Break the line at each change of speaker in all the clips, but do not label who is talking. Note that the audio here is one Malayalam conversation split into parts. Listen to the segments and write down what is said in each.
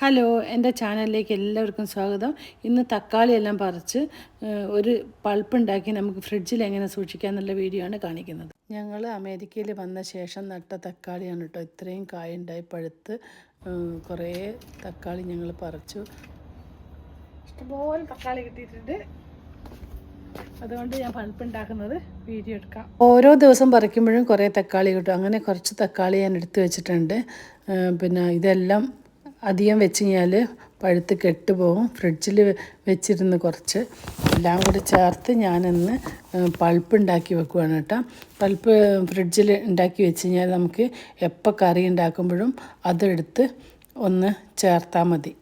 ഹലോ എന്റെ ചാനലിലേക്ക് എല്ലാവർക്കും സ്വാഗതം. ഇന്ന് തക്കാളി എല്ലാം പറിച്ച് ഒരു പൾപ്പ് ഉണ്ടാക്കി നമുക്ക് ഫ്രിഡ്ജിൽ എങ്ങനെ സൂക്ഷിക്കാം എന്നുള്ള വീഡിയോ ആണ് കാണിക്കുന്നത്. ഞങ്ങൾ അമേരിക്കയിൽ വന്ന ശേഷം നട്ട തക്കാളിയാണ് കേട്ടോ. ഇത്രയും കായുണ്ടായി പഴുത്ത് കുറേ തക്കാളി ഞങ്ങൾ പറിച്ചു. ഇഷ്ടംപോലെ തക്കാളി കിട്ടിയിട്ടുണ്ട്. അതുകൊണ്ട് ഞാൻ പൾപ്പ്ണ്ടാക്കുന്നത് വീഡിയോ എടുക്കാം. ഓരോ ദിവസം പറിക്കുമ്പോഴും കുറേ തക്കാളി കിട്ടും. അങ്ങനെ കുറച്ച് തക്കാളി ഞാൻ എടുത്തു വെച്ചിട്ടുണ്ട്. പിന്നെ ഇതെല്ലാം അധികം വെച്ച് കഴിഞ്ഞാൽ പഴുത്ത് കെട്ടുപോകും ഫ്രിഡ്ജിൽ വെച്ചിരുന്ന് കുറച്ച്. എല്ലാം കൂടി ചേർത്ത് ഞാനിന്ന് പൾപ്പ് ഉണ്ടാക്കി വെക്കുവാണ് കേട്ടോ. പൾപ്പ് ഫ്രിഡ്ജിൽ ഉണ്ടാക്കി വെച്ച് കഴിഞ്ഞാൽ നമുക്ക് എപ്പോൾ കറി ഉണ്ടാക്കുമ്പോഴും അതെടുത്ത് ഒന്ന് ചേർത്താൽ മതി.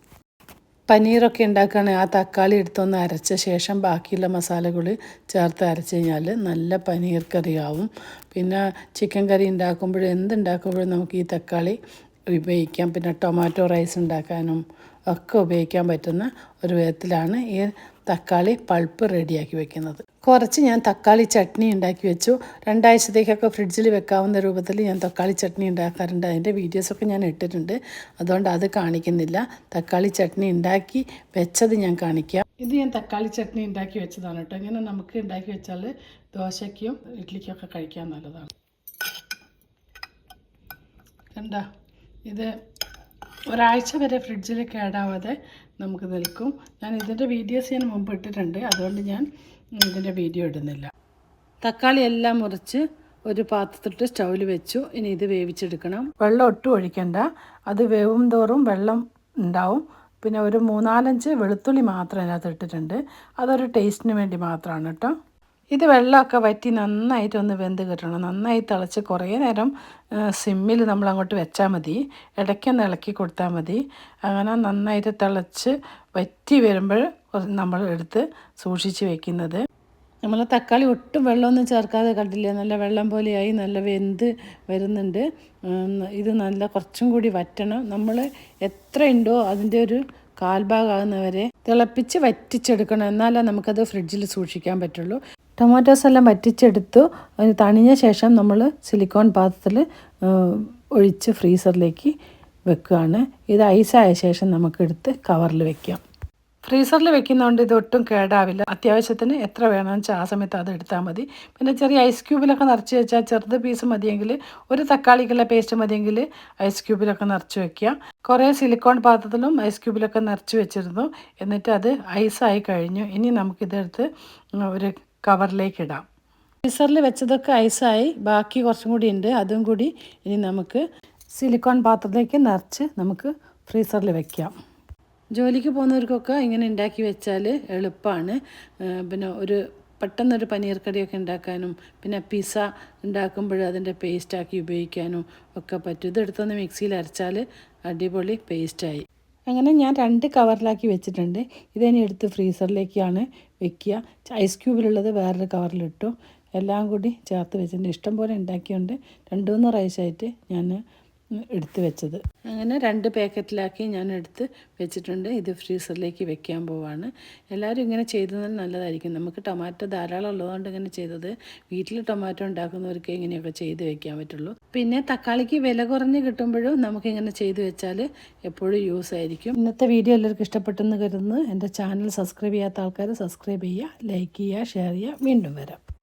പനീറൊക്കെ ഉണ്ടാക്കുകയാണെങ്കിൽ ആ തക്കാളി എടുത്തൊന്ന് അരച്ച ശേഷം ബാക്കിയുള്ള മസാലകൾ ചേർത്ത് അരച്ച് കഴിഞ്ഞാൽ നല്ല പനീർ കറിയാവും. പിന്നെ ചിക്കൻ കറി ഉണ്ടാക്കുമ്പോഴും എന്തുണ്ടാക്കുമ്പോഴും നമുക്ക് ഈ തക്കാളി ഉപയോഗിക്കാം പിന്നെ ടൊമാറ്റോ റൈസ് ഉണ്ടാക്കാനും ഒക്കെ ഉപയോഗിക്കാൻ പറ്റുന്ന ഒരു വിധത്തിലാണ് ഈ തക്കാളി പൾപ്പ് റെഡിയാക്കി വെക്കുന്നത്. കുറച്ച് ഞാൻ തക്കാളി ചട്നി ഉണ്ടാക്കി വെച്ചു. രണ്ടാഴ്ചത്തേക്കൊക്കെ ഫ്രിഡ്ജിൽ വെക്കാവുന്ന രൂപത്തിൽ ഞാൻ തക്കാളി ചട്നി ഉണ്ടാക്കാറുണ്ട്. അതിന്റെ വീഡിയോസൊക്കെ ഞാൻ ഇട്ടിട്ടുണ്ട്. അതുകൊണ്ട് അത് കാണിക്കുന്നില്ല. തക്കാളി ചട്നി ഉണ്ടാക്കി വെച്ചത് ഞാൻ കാണിക്കാം. ഇത് ഞാൻ തക്കാളി ചട്നി ഉണ്ടാക്കി വെച്ചതാണ് കേട്ടോ. ഇങ്ങനെ നമുക്ക് ഉണ്ടാക്കി വെച്ചാൽ ദോശയ്ക്കും ഇഡ്ഡലിക്കൊക്കെ കഴിക്കാൻ നല്ലതാണ്. കണ്ട? ഇത് ഒരാഴ്ച വരെ ഫ്രിഡ്ജിൽ കേടാവാതെ നമുക്ക് നിൽക്കും. ഞാൻ ഇതിന്റെ വീഡിയോസ് ഞാൻ മുമ്പ് ഇട്ടിട്ടുണ്ട്. അതുകൊണ്ട് ഞാൻ ഇതിന്റെ വീഡിയോ ഇടുന്നില്ല. തക്കാളി എല്ലാം മുറിച്ച് ഒരു പാത്രത്തിട്ട് സ്റ്റൗവിൽ വെച്ചു. ഇനി ഇത് വേവിച്ചെടുക്കണം. വെള്ളം ഒട്ടും ഒഴിക്കണ്ട. അത് വേവും തോറും വെള്ളം ഉണ്ടാവും. പിന്നെ ഒരു മൂന്നാലഞ്ച് വെളുത്തുള്ളി മാത്രം അതിനകത്ത് ഇട്ടിട്ടുണ്ട്. അതൊരു ടേസ്റ്റിന് വേണ്ടി മാത്രമാണ് കേട്ടോ. ഇത് വെള്ളമൊക്കെ വറ്റി നന്നായിട്ട് ഒന്ന് വെന്ത് കിട്ടണം. നന്നായി തിളച്ച് കുറേ നേരം സിമ്മിൽ നമ്മൾ അങ്ങോട്ട് വെച്ചാൽ മതി ഇടയ്ക്കൊന്ന് ഇളക്കി കൊടുത്താൽ മതി. അങ്ങനെ നന്നായിട്ട് തിളച്ച് വറ്റി വരുമ്പോൾ നമ്മൾ എടുത്ത് സൂക്ഷിച്ച് വെക്കുന്നത്. നമ്മൾ തക്കാളി ഒട്ടും വെള്ളമൊന്നും ചേർക്കാതെ കണ്ടില്ല? നല്ല വെള്ളം പോലെയായി നല്ല വെന്ത് വരുന്നുണ്ട്. ഇത് നല്ല കുറച്ചും കൂടി വറ്റണം. നമ്മൾ എത്ര ഉണ്ടോ അതിന്റെ ഒരു കാൽഭാഗമാകുന്നവരെ തിളപ്പിച്ച് വറ്റിച്ചെടുക്കണം. എന്നാലേ നമുക്കത് ഫ്രിഡ്ജിൽ സൂക്ഷിക്കാൻ പറ്റുള്ളൂ. ടൊമാറ്റോസ് എല്ലാം വറ്റിച്ചെടുത്തു തണിഞ്ഞ ശേഷം നമ്മൾ സിലിക്കോൺ പാത്രത്തിൽ ഒഴിച്ച് ഫ്രീസറിലേക്ക് വെക്കുകയാണ്. ഇത് ഐസായ ശേഷം നമുക്കെടുത്ത് കവറിൽ വെക്കാം. ഫ്രീസറിൽ വെക്കുന്നതുകൊണ്ട് ഇത് ഒട്ടും കേടാവില്ല. അത്യാവശ്യത്തിന് എത്ര വേണമെന്ന് വെച്ചാൽ ആ സമയത്ത് അത് എടുത്താൽ മതി. പിന്നെ ചെറിയ ഐസ് ക്യൂബിലൊക്കെ നിറച്ച് വെച്ചാൽ ചെറുത് പീസ് മതിയെങ്കിൽ ഒരു തക്കാളിക്കുള്ള പേസ്റ്റ് മതിയെങ്കിൽ ഐസ് ക്യൂബിലൊക്കെ നിറച്ച് വെക്കുക. കുറേ സിലിക്കോൺ പാത്രത്തിലും ഐസ് ക്യൂബിലൊക്കെ നിറച്ച് വെച്ചിരുന്നു. എന്നിട്ട് അത് ഐസായി കഴിഞ്ഞു. ഇനി നമുക്കിതെടുത്ത് ഒരു കവറിലേക്ക് ഇടാം ഫ്രീസറിൽ വെച്ചതൊക്കെ ഐസായി. ബാക്കി കുറച്ചും കൂടി ഉണ്ട്. അതും കൂടി ഇനി നമുക്ക് സിലിക്കോൺ പാത്രത്തിലേക്ക് നിറച്ച് നമുക്ക് ഫ്രീസറിൽ വെക്കാം. ജോലിക്ക് പോകുന്നവർക്കൊക്കെ ഇങ്ങനെ ഉണ്ടാക്കി വെച്ചാൽ എളുപ്പമാണ് പിന്നെ ഒരു പെട്ടെന്നൊരു പനീർ കറിയൊക്കെ ഉണ്ടാക്കാനും പിന്നെ പിസ ഉണ്ടാക്കുമ്പോൾ അതിന്റെ പേസ്റ്റാക്കി ഉപയോഗിക്കാനും ഒക്കെ പറ്റും. ഇതെടുത്തൊന്ന് മിക്സിയിൽ അരച്ചാൽ അടിപൊളി പേസ്റ്റായി. അങ്ങനെ ഞാൻ രണ്ട് കവറിലാക്കി വെച്ചിട്ടുണ്ട്. ഇതിനി എടുത്ത് ഫ്രീസറിലേക്കാണ് വെക്കുക. ഐസ് ക്യൂബിലുള്ളത് വേറൊരു കവറിലിട്ടു. എല്ലാം കൂടി ചേർത്ത് വെച്ചിട്ടുണ്ട്. ഇഷ്ടം പോലെ ഉണ്ടാക്കിയുണ്ട് രണ്ട് മൂന്ന് പ്രാവശ്യമായിട്ട് ഞാൻ എടുത്ത് വെച്ചത്. അങ്ങനെ രണ്ട് പാക്കറ്റിലാക്കി ഞാൻ എടുത്ത് വെച്ചിട്ടുണ്ട്. ഇത് ഫ്രീസറിലേക്ക് വെക്കാൻ പോവാണ്. എല്ലാവരും ഇങ്ങനെ ചെയ്തത് നല്ലതായിരിക്കും. നമുക്ക് ടൊമാറ്റോ ധാരാളം ഉള്ളതുകൊണ്ട് ഇങ്ങനെ ചെയ്തത്. വീട്ടിൽ ടൊമാറ്റോ ഉണ്ടാക്കുന്നവർക്ക് ഇങ്ങനെയൊക്കെ ചെയ്ത് വെക്കാൻ പറ്റുള്ളൂ. പിന്നെ തക്കാളിക്ക് വില കുറഞ്ഞ് കിട്ടുമ്പോഴും നമുക്കിങ്ങനെ ചെയ്ത് വെച്ചാൽ എപ്പോഴും യൂസ് ആയിരിക്കും. ഇന്നത്തെ വീഡിയോ എല്ലാവർക്കും ഇഷ്ടപ്പെട്ടെന്ന് കരുതുന്നു. എന്റെ ചാനൽ സബ്സ്ക്രൈബ് ചെയ്യാത്ത ആൾക്കാർ സബ്സ്ക്രൈബ് ചെയ്യുക ലൈക്ക് ചെയ്യുക ഷെയർ ചെയ്യുക. വീണ്ടും വരാം.